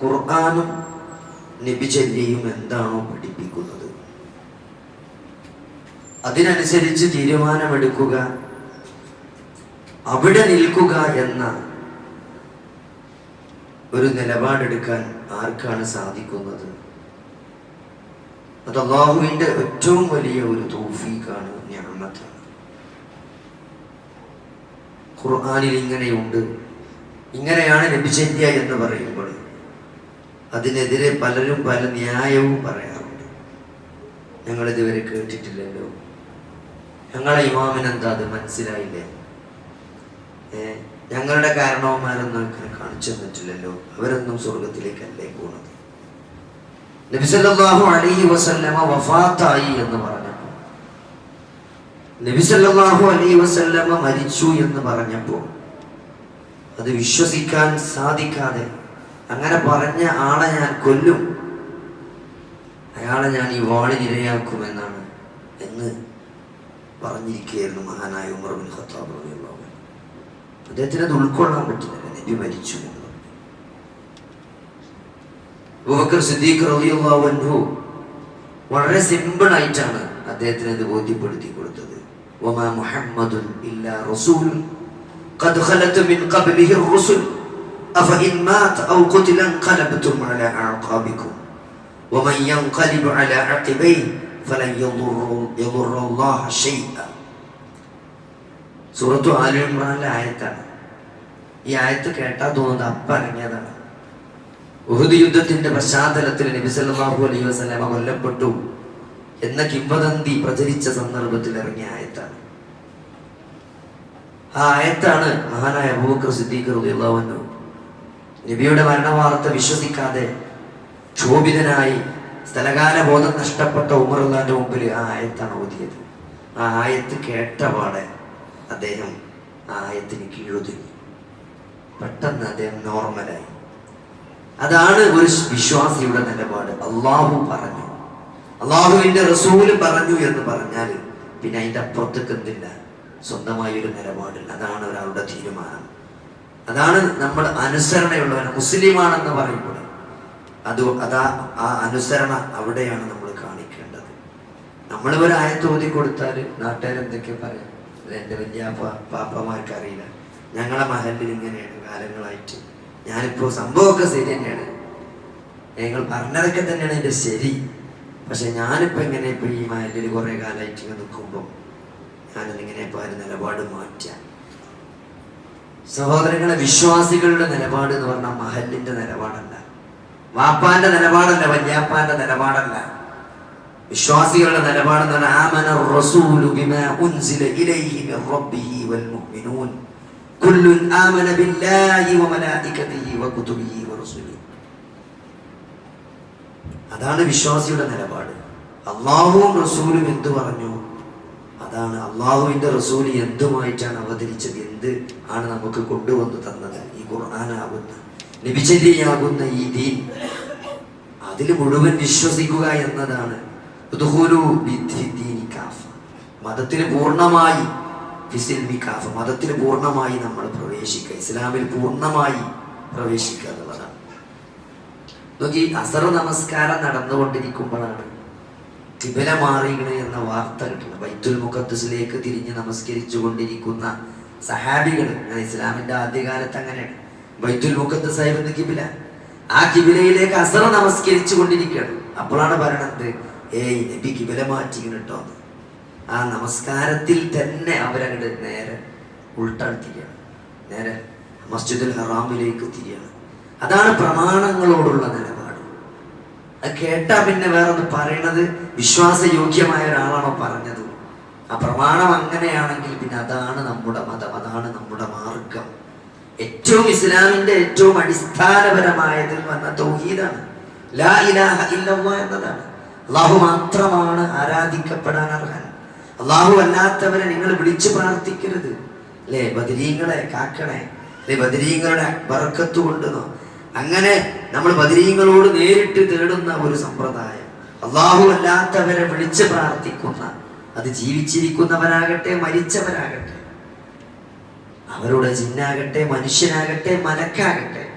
ഖുർആാനും നബിചര്യയും എന്താണോ പഠിപ്പിക്കുന്നത്? അതിനനുസരിച്ച് തീരുമാനമെടുക്കുക അവിടെ നിൽക്കുക എന്ന ഒരു നിലപാടെടുക്കാൻ ആർക്കാണ് സാധിക്കുന്നത്? അത് അള്ളാഹുവിന്റെ ഏറ്റവും വലിയ ഒരു തൗഫീഖാണ് ഞാമത്താണ് ഖുർആാനിൽ ഇങ്ങനെയുണ്ട്. ഇങ്ങനെയാണ് നബിചര്യ എന്ന് പറയുമ്പോൾ അതിനെതിരെ പലരും പല ന്യായവും പറയാറുണ്ട്. ഞങ്ങൾ ഇതുവരെ കേട്ടിട്ടില്ലല്ലോ. ഞങ്ങളെ ഇമാമിനെന്താ അത് മനസ്സിലായില്ലേ? ഞങ്ങളുടെ കാരണവന്മാരൊന്നും അങ്ങനെ കാണിച്ചു തന്നിട്ടില്ലല്ലോ. അവരൊന്നും സ്വർഗത്തിലേക്കല്ലേ പോണത്. നബിസല്ലാഹു അലൈഹി വസല്ലമ വഫാത്തായി എന്ന് പറഞ്ഞപ്പോൾ നബിസല്ലാഹു അലൈഹി വസല്ലമ മരിച്ചു എന്ന് പറഞ്ഞപ്പോൾ അത് വിശ്വസിക്കാൻ സാധിക്കാതെ അങ്ങനെ പറഞ്ഞ ആളെ ഞാൻ കൊല്ലും. അയാളെ ഞാൻ ഈ വാളിനിരയാക്കുമെന്നാണ് എന്ന് പറഞ്ഞിരിക്കുകയായിരുന്നു മഹാനായ ഉമർ ബിൻ ഖത്താബ് റബിയുള്ള അദ്ദേഹത്തിന് അത് ഉൾക്കൊള്ളാൻ പറ്റില്ല. നബി മരിച്ചു എന്ന് സിദ്ദീഖ് റബിയുള്ളു വളരെ സിമ്പിൾ ആയിട്ടാണ് അദ്ദേഹത്തിന് അത് ബോധ്യപ്പെടുത്തി കൊടുത്തത്. ഒമാ മുഹമ്മദുൻ ഇല്ല റസൂൽ ഖദ് ഖലത്ത് മിൻ ഖബ്ലിഹി റുസുൽ. أفإن مات أو قتل انقلبتم على أعقابكم ومن ينقلب على عقبيه فلن يضر يضر الله شيئا സൂറത്തു ആലു ഇമ്രാനിലെ ആയത്താണ് ഈ ആയത്ത് കേട്ടാൽ തോന്നുന്നത് അപ്പ ഇറങ്ങിയതാണ് ഉഹുദ് യുദ്ധത്തിന്റെ പശ്ചാത്തലത്തിൽ നബി സല്ലല്ലാഹു അലൈഹി വസല്ലമ കൊല്ലപ്പെട്ടു എന്ന കിംവദന്തി പ്രചരിച്ച സന്ദർഭത്തിൽ ഇറങ്ങിയ ആയത്താണ് ആ ആയത്താണ് മഹാനായ അബൂബക്കർ സിദ്ദീഖ് റളിയല്ലാഹു അൻഹു നബിയുടെ മരണവാർത്ത വിശ്വസിക്കാതെ ക്ഷോഭിതനായി സ്ഥലകാല ബോധം നഷ്ടപ്പെട്ട ഉമറുല്ലാന്റെ മുമ്പിൽ ആ ആയത്താണ് ഓതിയത്. ആ ആയത്ത് കേട്ട പാടെ അദ്ദേഹം ആ ആയത്തിന് കീഴൊതുങ്ങി. പെട്ടെന്ന് അദ്ദേഹം നോർമലായി. അതാണ് ഒരു വിശ്വാസിയുടെ നിലപാട്. അള്ളാഹു പറഞ്ഞു. അള്ളാഹുവിന്റെ റസൂൽ പറഞ്ഞു എന്ന് പറഞ്ഞാൽ പിന്നെ അതിന്റെ അപ്പുറത്തേക്ക് എന്തില്ല? സ്വന്തമായൊരു നിലപാടില്ല. അതാണ് ഒരാളുടെ തീരുമാനം. അതാണ് നമ്മൾ അനുസരണയുള്ളവൻ മുസ്ലിമാണെന്ന് പറയുമ്പോൾ അത് അതാ ആ അനുസരണ അവിടെയാണ് നമ്മൾ കാണിക്കേണ്ടത്. നമ്മൾ ഒരു ആയത്ത് ഓതി കൊടുത്താൽ നാട്ടുകാരെന്തൊക്കെ പറയാം? എന്റെ വലിയ പാപ്പമാർക്ക് അറിയില്ല. ഞങ്ങളെ മഹലിൽ ഇങ്ങനെയാണ് കാലങ്ങളായിട്ട്. ഞാനിപ്പോൾ സംഭവമൊക്കെ ശരി തന്നെയാണ്. നിങ്ങൾ പറഞ്ഞതൊക്കെ തന്നെയാണ് എന്റെ ശരി. പക്ഷെ ഞാനിപ്പോൾ ഇങ്ങനെ ഇപ്പോൾ ഈ മഹലിൽ കുറേ കാലമായിട്ട് നിൽക്കുമ്പോൾ ഞാനിങ്ങനെ ഇപ്പോൾ ഒരു നിലപാട് മാറ്റാം സഹോദരങ്ങളെ വിശ്വാസികളുടെ നിലപാട് എന്ന് പറഞ്ഞാൽ മഹലിന്റെ നിലപാടല്ല. വാപ്പാന്റെ നിലപാടല്ല വല്യാപ്പാന്റെ നിലപാടല്ല. വിശ്വാസികളുടെ നിലപാട് എന്ന് പറഞ്ഞാൽ ആമന റസൂലു ബിമാ ഉൻസില ഇലൈഹി വൽ മുഅ്മിനൂൻ. ആമന ബില്ലാഹി വമലായികതിഹി വകുതുബിഹി അതാണ് വിശ്വാസിയുടെ നിലപാട്. അള്ളാഹുവും റസൂലും എന്തു പറഞ്ഞു? അതാണ് അള്ളാഹുവിന്റെ റസൂൽ എന്തുമായിട്ടാണ് അവതരിച്ചത്? എന്ത് ആണ് നമുക്ക് കൊണ്ടുവന്ന് തന്നത്? ഈ ഖുർആനാകുന്ന നബിചര്യയാകുന്ന ഈ ദീൻ അതിൽ മുഴുവൻ വിശ്വസിക്കുക എന്നതാണ്. മതത്തിൽ പൂർണമായി ഫിസിൽമി മതത്തിൽ പൂർണമായി നമ്മൾ പ്രവേശിക്കുക. ഇസ്ലാമിൽ പൂർണമായി പ്രവേശിക്കുക എന്നുള്ളതാണ്. നോക്കി അസർ നമസ്കാരം നടന്നുകൊണ്ടിരിക്കുമ്പോഴാണ് കിബില മാറിയിണ് എന്ന വാർത്ത കിട്ടുന്നു. ബൈത്തുൽ മുഖദ്സിലേക്ക് തിരിഞ്ഞ് നമസ്കരിച്ചു കൊണ്ടിരിക്കുന്ന സഹാബികൾ ഇസ്ലാമിന്റെ ആദ്യകാലത്ത് അങ്ങനെയാണ്. ബൈത്തുൽ മുഖദ്സ് കിബില. ആ കിബിലയിലേക്ക് അസറ നമസ്കരിച്ചു കൊണ്ടിരിക്കുകയാണ് അപ്പോഴാണ് പറയണത് ഏയ് നബി കിബില മാറ്റിക്കണം കേട്ടോ ആ നമസ്കാരത്തിൽ തന്നെ അവരങ്ങോട്ട് നേരെ ഉൾട്ടടുത്തിരിക്കുകയാണ് നേരെ മസ്ജിദുൽ ഹറാമിലേക്ക് തിരിയാണ്. അതാണ് പ്രമാണങ്ങളോടുള്ള നിലപാട്. അത് കേട്ടാ പിന്നെ വേറെ ഒന്ന് പറയണത്? വിശ്വാസയോഗ്യമായ ഒരാളാണോ പറഞ്ഞത്? ആ പ്രമാണം അങ്ങനെയാണെങ്കിൽ പിന്നെ അതാണ് നമ്മുടെ മതം അതാണ് നമ്മുടെ മാർഗം. ഏറ്റവും ഇസ്ലാമിന്റെ ഏറ്റവും അടിസ്ഥാനപരമായത് വന്ന തൗഹീദാണ്. ലാ ഇലാഹ എന്നതാണ്. അള്ളാഹു മാത്രമാണ് ആരാധിക്കപ്പെടാൻ അർഹൻ. അള്ളാഹു അല്ലാത്തവരെ നിങ്ങൾ വിളിച്ചു പ്രാർത്ഥിക്കരുത്. അല്ലേ? ബദരീങ്ങളെ കാക്കണേ. അല്ലെ? ബദരീങ്ങളുടെ ബർക്കത്ത് കൊണ്ടുനോ. അങ്ങനെ നമ്മൾ ബദരീങ്ങളോട് നേരിട്ട് തേടുന്ന ഒരു സമ്പ്രദായം. അള്ളാഹു അല്ലാത്തവരെ വിളിച്ച് പ്രാർത്ഥിക്കുന്ന അത് ജീവിച്ചിരിക്കുന്നവരാകട്ടെ മരിച്ചവരാകട്ടെ അവരുടെ ജിന്നാകട്ടെ മനുഷ്യനാകട്ടെ മലക്കാകട്ടെ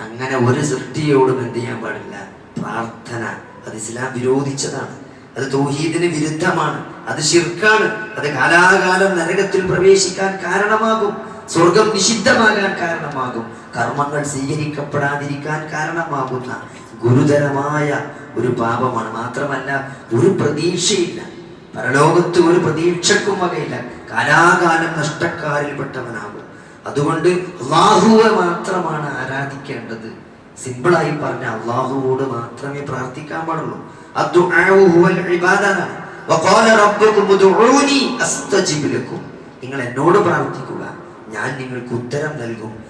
അങ്ങനെ ഒരു സൃഷ്ടിയോടും എന്ത് ചെയ്യാൻ പാടില്ല. പ്രാർത്ഥന അത് ഇസ്ലാം വിരോധിച്ചതാണ്. അത് തൗഹീദിന് വിരുദ്ധമാണ്. അത് ശിർക്കാണ്. അത് കാലാകാലം നരകത്തിൽ പ്രവേശിക്കാൻ കാരണമാകും. സ്വർഗം നിഷിദ്ധമാകാൻ കാരണമാകും. കർമ്മങ്ങൾ സ്വീകരിക്കപ്പെടാതിരിക്കാൻ കാരണമാകുന്ന ഗുരുതരമായ ഒരു പാപമാണ്. മാത്രമല്ല ഒരു പ്രതീക്ഷയില്ല. പരലോകത്ത് ഒരു പ്രതീക്ഷക്കും വകയില്ല. കാലാകാലം നഷ്ടക്കാരിൽപ്പെട്ടവനാകും. അതുകൊണ്ട് അള്ളാഹുവെ മാത്രമാണ് ആരാധിക്കേണ്ടത്. സിമ്പിളായി പറഞ്ഞ അള്ളാഹുവോട് മാത്രമേ പ്രാർത്ഥിക്കാൻ പാടുള്ളൂ. നിങ്ങൾ എന്നോട് പ്രാർത്ഥിക്കുക. ഞാൻ നിങ്ങൾക്ക് ഉത്തരം നൽകും.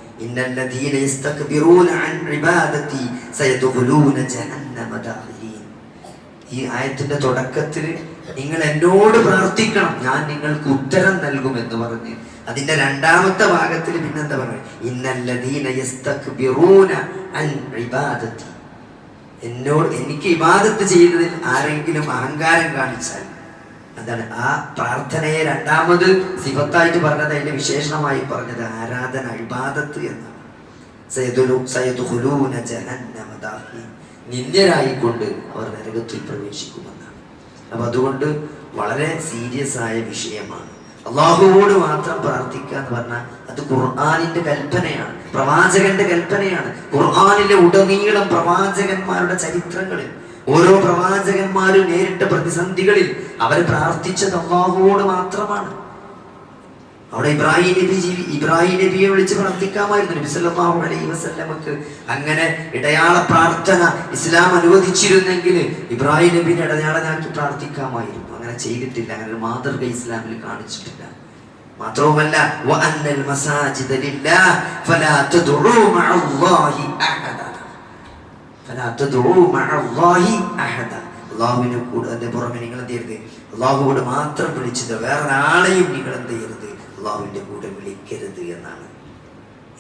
ഈ ആയത്തിന്റെ തുടക്കത്തിൽ നിങ്ങൾ എന്നോട് പ്രാർത്ഥിക്കണം. ഞാൻ നിങ്ങൾക്ക് ഉത്തരം നൽകും എന്ന് പറഞ്ഞ്. അതിന്റെ രണ്ടാമത്തെ ഭാഗത്തിൽ പിന്നെന്താ ഇബാദതി എന്നോട് എനിക്ക് ഇബാദത്ത് ചെയ്യുന്നതിൽ ആരെങ്കിലും അഹങ്കാരം കാണിച്ചാൽ എന്താണ് ആ പ്രാർത്ഥനയെ രണ്ടാമത് സിഫത്തായിട്ട് പറഞ്ഞത് അതിന്റെ വിശേഷണമായി പറഞ്ഞത് ആരാധന ഇബാദത്ത് എന്നാണ്. നിന്ദ്യരായിക്കൊണ്ട് അവർ നരകത്തിൽ പ്രവേശിക്കുമെന്നാണ്. അപ്പൊ അതുകൊണ്ട് വളരെ സീരിയസ് ആയ വിഷയമാണ്. അള്ളാഹുവോട് മാത്രം പ്രാർത്ഥിക്കുക എന്ന് പറഞ്ഞാൽ അത് ഖുർആാനിന്റെ കൽപ്പനയാണ് പ്രവാചകന്റെ കൽപ്പനയാണ്. ഖുർആാനിലെ ഉടനീളം പ്രവാചകന്മാരുടെ ചരിത്രങ്ങളിൽ ഓരോ പ്രവാചകന്മാരും നേരിട്ട പ്രതിസന്ധികളിൽ അവർ പ്രാർത്ഥിച്ചത് അള്ളാഹുവോട് മാത്രമാണ്. അവിടെ ഇബ്രാഹിം നബി ജീവി ഇബ്രാഹിം നബിയെ വിളിച്ച് പ്രാർത്ഥിക്കാമായിരുന്നു. നബി അലൈഹി വസല്ലമക്ക് അങ്ങനെ ഇടയാള പ്രാർത്ഥന ഇസ്ലാം അനുവദിച്ചിരുന്നെങ്കിൽ ഇബ്രാഹിം നബിനെ ഇടയാളനാക്കി പ്രാർത്ഥിക്കാമായിരുന്നു. അങ്ങനെ ചെയ്തിട്ടില്ല. അങ്ങനെ ഒരു മാതൃക ഇസ്ലാമിൽ കാണിച്ചിട്ടില്ല. മാത്രവുമല്ല വഅന്നൽ മസാജിദ ലില്ലാഹ് ഫലാ തദ്ഉ മഅല്ലാഹി അഹദ ഫലാ തദ്ഉ മഅല്ലാഹി അഹദ അള്ളാഹുവിനെ കൂടെ പുറമെ നിങ്ങൾ എന്ത് ചെയ്യരുത്? അള്ളാഹുവോട് മാത്രം വിളിച്ചത് വേറെ ആളെയും നിങ്ങൾ എന്ത് ചെയ്യരുത്? അള്ളാഹുവിന്റെ കൂടെ വിളിക്കരുത് എന്നാണ്.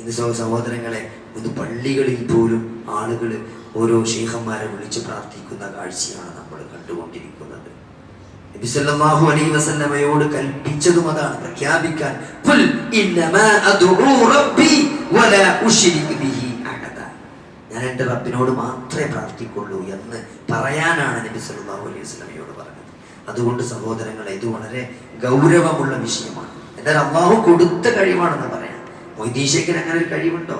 ഇന്ന് സഹോ സഹോദരങ്ങളെ ഇത് പള്ളികളിൽ പോലും ആളുകൾ ഓരോ ഷെയ്ഖന്മാരെ വിളിച്ച് പ്രാർത്ഥിക്കുന്ന കാഴ്ചയാണ് നമ്മൾ കണ്ടുകൊണ്ടിരിക്കുന്നത്. നബി സല്ലല്ലാഹു അലൈഹി വസല്ലമയോട് കൽപ്പിച്ചതും അതാണ്. പ്രഖ്യാപിക്കാൻ ഞാൻ എന്റെ റബ്ബിനോട് മാത്രമേ പ്രാർത്ഥിക്കുള്ളൂ എന്ന് പറയാനാണ് നബി സല്ലാഹു അലൈഹി വസല്ലമയോട് പറഞ്ഞത്. അതുകൊണ്ട് സഹോദരങ്ങളെ ഇത് വളരെ ഗൗരവമുള്ള വിഷയമാണ്. എന്നാൽ അള്ളാഹു കൊടുത്ത കഴിവാണെന്ന് പറയാം. മൊയ്തീശയ്ക്കിന് അങ്ങനെ ഒരു കഴിവുണ്ടോ?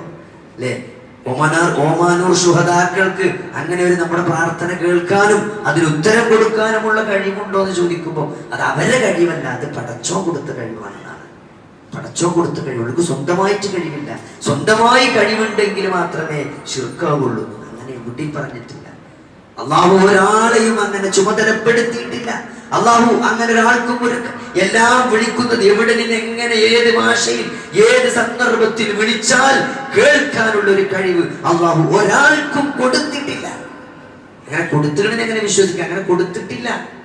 അല്ലേ? ഓമാനൂർ ഓമാനൂർ ശുഹതാക്കൾക്ക് അങ്ങനെ ഒരു നമ്മുടെ പ്രാർത്ഥന കേൾക്കാനും അതിന് ഉത്തരം കൊടുക്കാനുമുള്ള കഴിവുണ്ടോ എന്ന് ചോദിക്കുമ്പോൾ അത് അവരുടെ കഴിവല്ല അത് പടച്ചോ കൊടുത്ത കഴിവാണെന്നാണ് പടച്ചോ കൊടുത്ത കഴിവ് സ്വന്തമായിട്ട് കഴിവില്ല. സ്വന്തമായി കഴിവുണ്ടെങ്കിൽ മാത്രമേ ശിർക്കാവുള്ളൂ. അങ്ങനെ കുട്ടി പറഞ്ഞിട്ടില്ല. അള്ളാഹു ഒരാളെയും അങ്ങനെ ചുമതലപ്പെടുത്തിയിട്ടില്ല. അള്ളാഹു അങ്ങനെ ഒരാൾക്കും ഒരു എല്ലാം വിളിക്കുന്നത് എവിടെ നിന്ന് എങ്ങനെ ഏത് ഭാഷയിൽ ഏത് സന്ദർഭത്തിൽ വിളിച്ചാൽ കേൾക്കാനുള്ള ഒരു കഴിവ് അള്ളാഹു ഒരാൾക്കും കൊടുത്തിട്ടില്ല. അങ്ങനെ കൊടുത്തിട്ടുണ്ടെങ്കിൽ എങ്ങനെ വിശ്വസിക്കാം? അങ്ങനെ കൊടുത്തിട്ടില്ല.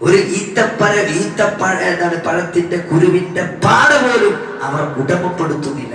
ഒരു ഈത്തപ്പഴ ഈത്തപ്പഴ എന്താണ് പഴത്തിന്റെ കുരുവിന്റെ പാട പോലും അവർ ഉടമപ്പെടുത്തുന്നില്ല.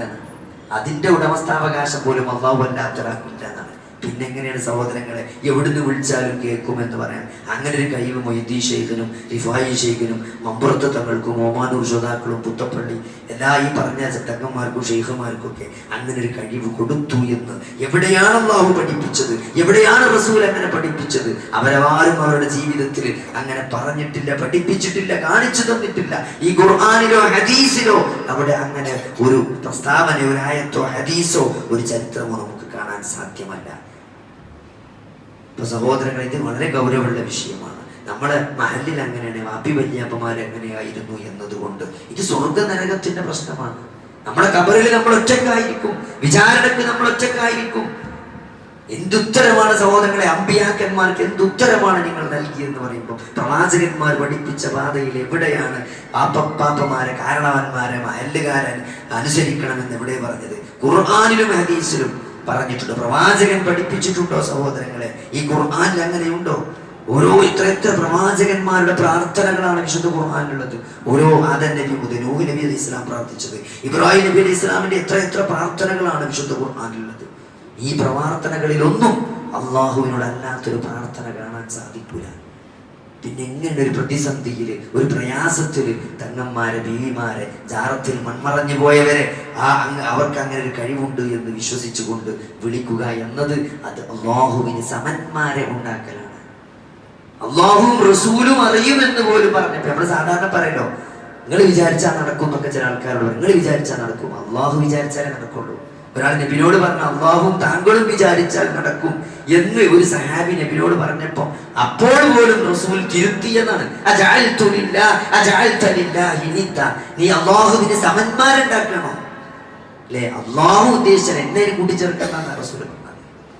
അതിന്റെ ഉടമസ്ഥാവകാശം പോലും അള്ളാഹു വല്ലാത്തരാക്കില്ല എന്നാണ്. പിന്നെ എങ്ങനെയാണ് സഹോദരങ്ങളെ? എവിടുന്ന് വിളിച്ചാലും കേൾക്കുമെന്ന് പറയാം അങ്ങനെ ഒരു കഴിവ് മൊയ്തീ ഷെയ്ഖിനും റിഫായി ഷെയ്ഖിനും മമ്പുറത്ത് തങ്ങൾക്കും ഒമാനൂർ ശ്രോതാക്കളും പുത്തപ്പള്ളി എല്ലാ ഈ പറഞ്ഞ തങ്ങന്മാർക്കും ഷെയ്ഖുമാർക്കും ഒക്കെ അങ്ങനെ ഒരു കഴിവ് കൊടുത്തു എന്ന്. എവിടെയാണ് അള്ളാഹു പഠിപ്പിച്ചത്? എവിടെയാണ് റസൂൽ അങ്ങനെ പഠിപ്പിച്ചത്? അവരവാരും അവരുടെ ജീവിതത്തിൽ അങ്ങനെ പറഞ്ഞിട്ടില്ല പഠിപ്പിച്ചിട്ടില്ല കാണിച്ചു തന്നിട്ടില്ല. ഈ ഖുർആാനിലോ ഹദീസിലോ അവിടെ അങ്ങനെ ഒരു പ്രസ്താവന ഒരു ആയത്തോ ഹദീസോ ഒരു ചരിത്രമോ നമുക്ക് കാണാൻ സാധ്യമല്ല. ഇപ്പൊ സഹോദരങ്ങൾ ഇത് വളരെ ഗൗരവമുള്ള വിഷയമാണ്. നമ്മുടെ മഹലിൽ അങ്ങനെയാണ് വാപ്പി വല്യാപ്പമാർ എങ്ങനെയായിരുന്നു എന്നതുകൊണ്ട്. ഇത് സ്വർഗ നരകത്തിന്റെ പ്രശ്നമാണ്. നമ്മുടെ കബറിൽ നമ്മൾ ഒറ്റക്കായിരിക്കും വിചാരണക്ക് നമ്മൾ ഒറ്റക്കായിരിക്കും എന്തുത്തരമാണ് സഹോദരങ്ങളെ അമ്പിയാക്കന്മാർക്ക് എന്തുത്തരമാണ് നിങ്ങൾ നൽകിയെന്ന് പറയുമ്പോൾ പ്രവാചകന്മാർ പഠിപ്പിച്ച പാതയിൽ എവിടെയാണ് പാപ്പപ്പാപ്പമാരെ കാരണവന്മാരെ മഹല്ലുകാരൻ അനുസരിക്കണമെന്ന് എവിടെ പറഞ്ഞത്. ഖുർആാനിലും ഹദീസിലും പറഞ്ഞിട്ടുണ്ട്. പ്രവാചകൻ പഠിപ്പിച്ചിട്ടുണ്ടോ സഹോദരങ്ങളെ? ഈ ഖുർആാനിൽ അങ്ങനെയുണ്ടോ? ഓരോ ഇത്ര പ്രവാചകന്മാരുടെ പ്രാർത്ഥനകളാണ് വിശുദ്ധ ഖുർആാനിലുള്ളത്. ഓരോ ആദൻ നബി മുതൽ നൂഹ് നബി അലി ഇസ്ലാം പ്രാർത്ഥിച്ചത്. ഇബ്രാഹിം നബി അലി ഇസ്ലാമിന്റെ എത്ര എത്ര പ്രാർത്ഥനകളാണ് വിശുദ്ധ ഖുർആാനിലുള്ളത്. ഈ പ്രാർത്ഥനകളിലൊന്നും അള്ളാഹുവിനോട് അല്ലാത്തൊരു പ്രാർത്ഥന കാണാൻ സാധിക്കൂല. പിന്നെ എങ്ങനെ ഒരു പ്രതിസന്ധിയിൽ ഒരു പ്രയാസത്തിൽ തങ്ങന്മാരെ ബീവിമാരെ ജാറത്തിൽ മൺമറഞ്ഞു പോയവരെ ആ അവർക്ക് അങ്ങനെ ഒരു കഴിവുണ്ട് എന്ന് വിശ്വസിച്ചുകൊണ്ട് വിളിക്കുക എന്നത് അത് അള്ളാഹുവിന് സമന്മാരെ ഉണ്ടാക്കലാണ്. അള്ളാഹുവും റസൂലും അറിയുമെന്ന് പോലും പറഞ്ഞപ്പോ നമ്മൾ സാധാരണ പറയല്ലോ നിങ്ങൾ വിചാരിച്ചാൽ നടക്കും എന്നൊക്കെ ചില ആൾക്കാരോട് നിങ്ങൾ വിചാരിച്ചാൽ നടക്കും അള്ളാഹു വിചാരിച്ചാലേ നടക്കുള്ളൂ. ഒരാൾ നബിനോട് പറഞ്ഞ അള്ളാഹും താങ്കളും വിചാരിച്ചാൽ നടക്കും. എന്ന് ഒരു സഹാബി നബിനോട് പറഞ്ഞപ്പോ അപ്പോൾ പോലും റസൂൽ തിരുത്തിയെന്നാണ്. നീ അള്ളാഹുവിന് സമന്മാരുണ്ടാക്കണോ അല്ലേ അള്ളാഹു ഉദ്ദേശിച്ചാൽ എന്നെ കൂട്ടിച്ചേർക്കെന്നാണ് റസൂൽ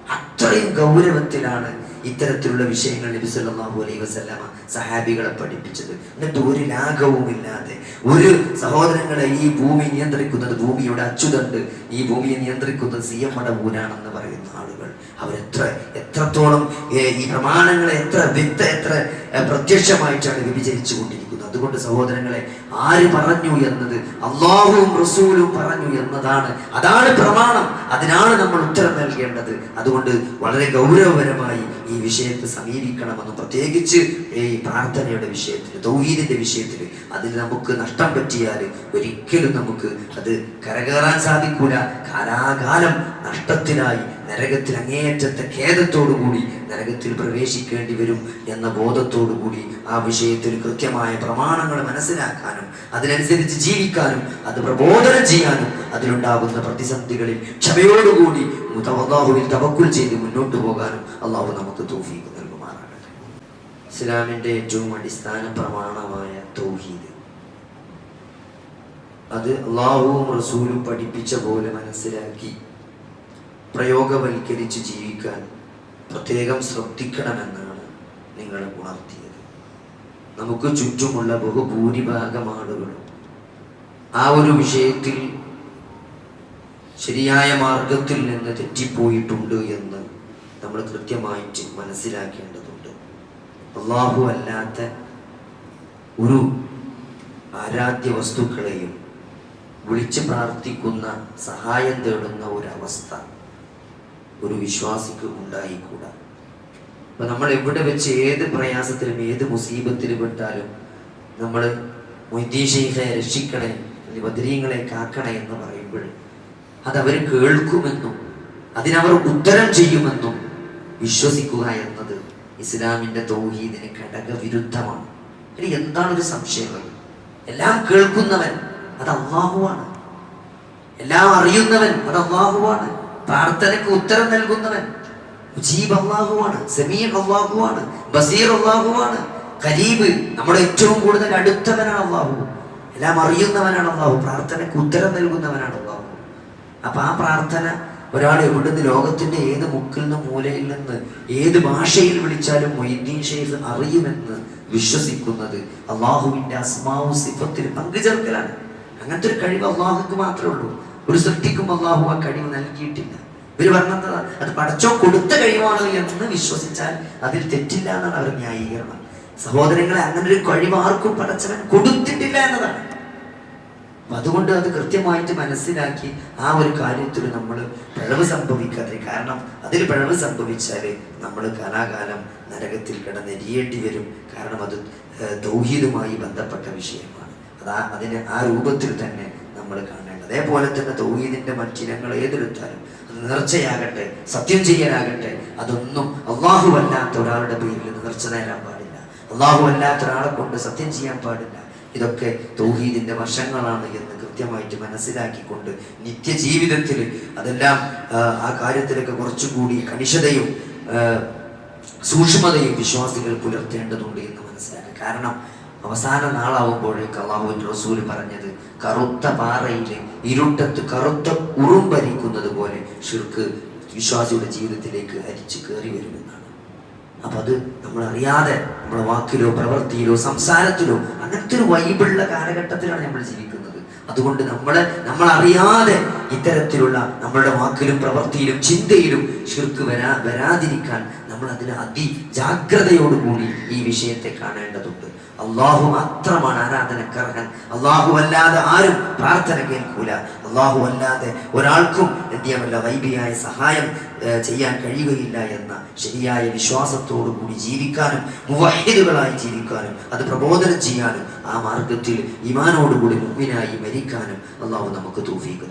അത്രയും ഗൗരവത്തിലാണ് ഇത്തരത്തിലുള്ള വിഷയങ്ങൾ നബി സല്ലല്ലാഹു അലൈഹി വസല്ലമ സഹാബികളെ പഠിപ്പിച്ചത്. എന്നിട്ട് ഒരു ലാഘവുമില്ലാതെ ഒരു സഹോദരങ്ങളെ ഈ ഭൂമി നിയന്ത്രിക്കുന്നത് ഭൂമിയുടെ അച്ചുതണ്ട് ഈ ഭൂമിയെ നിയന്ത്രിക്കുന്നത് സി എം മടവൂരാണെന്ന് പറയുന്ന ആളുകൾ. അവരെത്ര എത്രത്തോളം ഈ പ്രമാണങ്ങളെ എത്ര വിത്ത് എത്ര പ്രത്യക്ഷമായിട്ടാണ് വ്യഭിചരിച്ചു കൊണ്ടിരിക്കുന്നത് അതുകൊണ്ട് സഹോദരങ്ങളെ ആര് പറഞ്ഞു എന്നത് അള്ളാഹുവും റസൂലും പറഞ്ഞു എന്നതാണ്. അതാണ് പ്രമാണം. അതിനാണ് നമ്മൾ ഉത്തരം നൽകേണ്ടത്. അതുകൊണ്ട് വളരെ ഗൗരവപരമായി ഈ വിഷയത്തെ സമീപിക്കണമെന്ന് പ്രത്യേകിച്ച് ഈ പ്രാർത്ഥനയുടെ വിഷയത്തിൽ തൗഹീദിന്റെ വിഷയത്തിൽ അതിൽ നമുക്ക് നഷ്ടം പറ്റിയാൽ ഒരിക്കലും നമുക്ക് അത് കരകയറാൻ സാധിക്കൂല. കാലാകാലം നഷ്ടത്തിലായി നരകത്തിൽ അങ്ങേയറ്റത്തെ ഖേദത്തോടുകൂടി നരകത്തിൽ പ്രവേശിക്കേണ്ടി വരും എന്ന ബോധത്തോടുകൂടി ആ വിഷയത്തിൽ കൃത്യമായ പ്രമാണങ്ങൾ മനസ്സിലാക്കാനും അതിനനുസരിച്ച് ജീവിക്കാനും അത് പ്രബോധനം ചെയ്യാനും അതിലുണ്ടാകുന്ന പ്രതിസന്ധികളിൽ ക്ഷമയോടുകൂടി അള്ളാഹുവിൽ തവക്കുൽ ചെയ്ത് മുന്നോട്ട് പോകാനും അള്ളാഹു നമുക്ക് തോഫീക്ക് നൽകുമാറാകട്ടെ. ഇസ്ലാമിന്റെ ഏറ്റവും അടിസ്ഥാന പ്രമാണമായ തോഹീദ്. അത് അള്ളാഹുവും റസൂലും പഠിപ്പിച്ച പോലെ മനസ്സിലാക്കി പ്രയോഗവൽക്കരിച്ച് ജീവിക്കാൻ പ്രത്യേകം ശ്രദ്ധിക്കണമെന്നാണ് നിങ്ങൾ ഉണർത്തിയത്. നമുക്ക് ചുറ്റുമുള്ള ബഹുഭൂരിഭാഗം ആളുകളും ആ ഒരു വിഷയത്തിൽ ശരിയായ മാർഗത്തിൽ നിന്ന് തെറ്റിപ്പോയിട്ടുണ്ട് എന്ന് നമ്മൾ കൃത്യമായിട്ട് മനസ്സിലാക്കേണ്ടതുണ്ട്. അള്ളാഹു അല്ലാത്ത ഒരു ആരാധ്യ വസ്തുക്കളെയും വിളിച്ച് പ്രാർത്ഥിക്കുന്ന സഹായം തേടുന്ന ഒരവസ്ഥ ഒരു വിശ്വാസിക്ക് ഉണ്ടായിക്കൂടാ. അപ്പൊ നമ്മൾ എവിടെ വെച്ച് ഏത് പ്രയാസത്തിലും ഏത് മുസീബത്തിലും പെട്ടാലും നമ്മൾ മൊയ്തീഷയെ രക്ഷിക്കണേ അല്ലെങ്കിൽ ബദരീങ്ങളെ കാക്കണേ എന്ന് പറയുമ്പോൾ അതവർ കേൾക്കുമെന്നും അതിനവർ ഉത്തരം ചെയ്യുമെന്നും വിശ്വസിക്കുക എന്നത് ഇസ്ലാമിന്റെ തൗഹീദിന് ഘടകവിരുദ്ധമാണ്. ഇനി എന്താണ് ഒരു സംശയം എല്ലാം കേൾക്കുന്നവൻ അത് അള്ളാഹുവാണ് എല്ലാം അറിയുന്നവൻ അത് അള്ളാഹുവാണ് പ്രാർത്ഥനയ്ക്ക് ഉത്തരം നൽകുന്നവൻ മുജീബ് അള്ളാഹുവാണ് സമീർ അള്ളാഹുവാണ് ബസീർ അള്ളാഹുവാണ്. കരീബ് നമ്മുടെ ഏറ്റവും കൂടുതൽ അടുത്തവനാണ് അള്ളാഹു. എല്ലാം അറിയുന്നവനാണ് അള്ളാഹു. പ്രാർത്ഥനയ്ക്ക് ഉത്തരം നൽകുന്നവനാണ് അള്ളാഹു. അപ്പൊ ആ പ്രാർത്ഥന ഒരാൾ എവിടുന്ന് ലോകത്തിന്റെ ഏത് മുക്കിൽ നിന്ന് മൂലയിൽ നിന്ന് ഏത് ഭാഷയിൽ വിളിച്ചാലും മൊയ്തീൻ ഷെയ്ഖ് അറിയുമെന്ന് വിശ്വസിക്കുന്നത് അള്ളാഹുവിന്റെ അസ്മാവും സിഫത്തിൽ പങ്കുചേർക്കലാണ്. അങ്ങനത്തെ ഒരു കഴിവ് അള്ളാഹുക്ക് മാത്രമേ ഉള്ളൂ. ഒരു സൃഷ്ടിക്കും അള്ളാഹു ആ കഴിവ് നൽകിയിട്ടില്ല. ഇവർ പറഞ്ഞത് അത് പടച്ചോ കൊടുത്ത കഴിവാണ് എന്ന് വിശ്വസിച്ചാൽ അതിൽ തെറ്റില്ല എന്നാണ് അവർ ന്യായീകരണം. സഹോദരങ്ങളെ അങ്ങനെ ഒരു കഴിവ് ആർക്കും പടച്ചവൻ കൊടുത്തിട്ടില്ല എന്നതാണ്. അതുകൊണ്ട് അത് കൃത്യമായിട്ട് മനസ്സിലാക്കി ആ ഒരു കാര്യത്തിൽ നമ്മൾ പിഴവ് സംഭവിക്കാതെ കാരണം അതിൽ പിഴവ് സംഭവിച്ചാൽ നമ്മൾ കലാകാലം നരകത്തിൽ കിടന്നെരിയേണ്ടി വരും. കാരണം അത് ദൗഹീദുമായി ബന്ധപ്പെട്ട വിഷയമാണ്. അതാ അതിന് ആ രൂപത്തിൽ തന്നെ നമ്മൾ കാണേണ്ടത് അതേപോലെ തന്നെ തൗഹീദിന്റെ മറ്റിനങ്ങൾ ഏതെടുത്താലും അത് നേർച്ചയാകട്ടെ സത്യം ചെയ്യാനാകട്ടെ അതൊന്നും അള്ളാഹു അല്ലാത്ത ഒരാളുടെ പേരിൽ നേർച്ച നേരാൻ പാടില്ല. അള്ളാഹു അല്ലാത്ത ഒരാളെ കൊണ്ട് സത്യം ചെയ്യാൻ പാടില്ല. ഇതൊക്കെ തൗഹീദിന്റെ വശങ്ങളാണ് എന്ന് കൃത്യമായിട്ട് മനസ്സിലാക്കിക്കൊണ്ട് നിത്യജീവിതത്തിൽ അതെല്ലാം ആ, കാര്യത്തിലൊക്കെ കുറച്ചുകൂടി കണിശതയും സൂക്ഷ്മതയും വിശ്വാസികൾ പുലർത്തേണ്ടതുണ്ട് എന്ന് മനസ്സിലാക്കുക. കാരണം അവസാന നാളാവുമ്പോഴേക്ക് അള്ളാഹുവിന്റെ റസൂൽ പറഞ്ഞത് കറുത്ത പാറയിൽ ഇരുട്ടത്ത് കറുത്ത ഉറുമ്പരിക്കുന്നത് പോലെ ഷിർക്ക് വിശ്വാസിയുടെ ജീവിതത്തിലേക്ക് അരിച്ചു കയറി വരുമെന്നാണ്. അപ്പൊ അത് നമ്മൾ അറിയാതെ നമ്മുടെ വാക്കിലോ പ്രവൃത്തിയിലോ സംസാരത്തിലോ അങ്ങനത്തെ ഒരു വൈബിളുള്ള കാലഘട്ടത്തിലാണ് നമ്മൾ ജീവിക്കുന്നത്. അതുകൊണ്ട് നമ്മളെ നമ്മൾ അറിയാതെ ഇത്തരത്തിലുള്ള നമ്മളുടെ വാക്കിലും പ്രവൃത്തിയിലും ചിന്തയിലും ശുർക്ക് വരാ വരാതിരിക്കാൻ നമ്മൾ അതിന് അതി ജാഗ്രതയോടുകൂടി ഈ വിഷയത്തെ കാണേണ്ടതുണ്ട്. അള്ളാഹു മാത്രമാണ് ആരാധനക്കർഹൻ. അള്ളാഹു അല്ലാതെ ആരും പ്രാർത്ഥന കേൾക്കൂല. അള്ളാഹു അല്ലാതെ ഒരാൾക്കും എന്തിയാമല്ല വൈബിയായ സഹായം ചെയ്യാൻ കഴിയുകയില്ല എന്ന ശരിയായ വിശ്വാസത്തോടു കൂടി ജീവിക്കാനും മുവഹിദുകളായി ജീവിക്കാനും അത് പ്രബോധനം ചെയ്യാനും ആ മാർഗത്തിൽ ഇമാനോടുകൂടി മുമ്പിനായി മരിക്കാനും അള്ളാഹു നമുക്ക് തൂഫീക്ക്